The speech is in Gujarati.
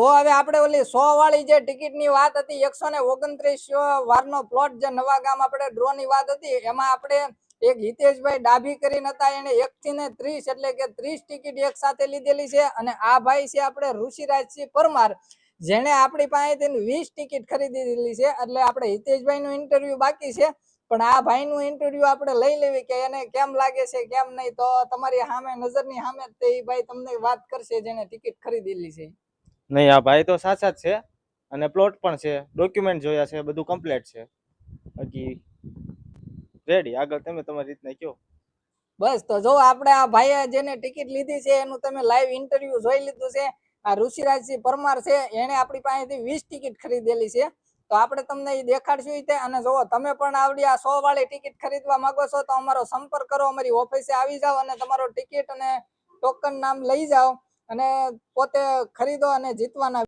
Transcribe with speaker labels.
Speaker 1: તો હવે આપણે ઓલી સો વાળી જે ટિકિટની વાત હતી, એકસો ને ઓગણત્રીસ વારનો પ્લોટ જે નવા ગામ આપણે ડ્રો ની વાત હતી, એમાં આપણે એક હિતેશભાઈ ડાભી કરીને હતા, એને એક થી ને ત્રીસ એટલે કે ત્રીસ ટિકિટ એક સાથે લીધેલી છે અને આ ભાઈ છે આપણે ઋષિરાજસિંહ પરમાર જેને આપણી પાસેથી વીસ ટિકિટ ખરીદેલી છે એટલે આપણે હિતેશભાઈ નું ઇન્ટરવ્યુ બાકી છે, પણ આ ભાઈ નું ઇન્ટરવ્યુ આપણે લઈ લેવી કે એને કેમ લાગે છે, કેમ નહીં, તો તમારી સામે, નજરની સામે તે ભાઈ તમને વાત કરશે જેને ટિકિટ ખરીદેલી છે.
Speaker 2: નહીં, આ ભાઈ તો સાચા જ છે. અને પ્લોટ પણ છે. ડોક્યુમેન્ટ જોયા છે, બધું કમ્પ્લીટ છે. બાકી રેડી આગળ તમે તમારી રીતના કયો
Speaker 1: બસ, તો જો આપણે આ ભાઈએ જેને ટિકિટ લીધી છે, એનું તમે લાઈવ ઇન્ટરવ્યુ જોઈ લીધું છે. આ ઋષિરાજસિંહ પરમાર છે, એણે આપણી પાસેથી વીસ ટિકિટ ખરીદેલી છે. તો આપણે તમને એ દેખાડશું રીતે અને જો તમે પણ આવડી આ સો વાળી ટિકિટ ખરીદવા માંગો છો, તો અમારો સંપર્ક કરો. અમારી ઓફિસે આવી જાઓ અને તમારો ટિકિટ અને ટોકન નામ લઈ જાઓ. અને પોતે ખરીદો અને જીતવાના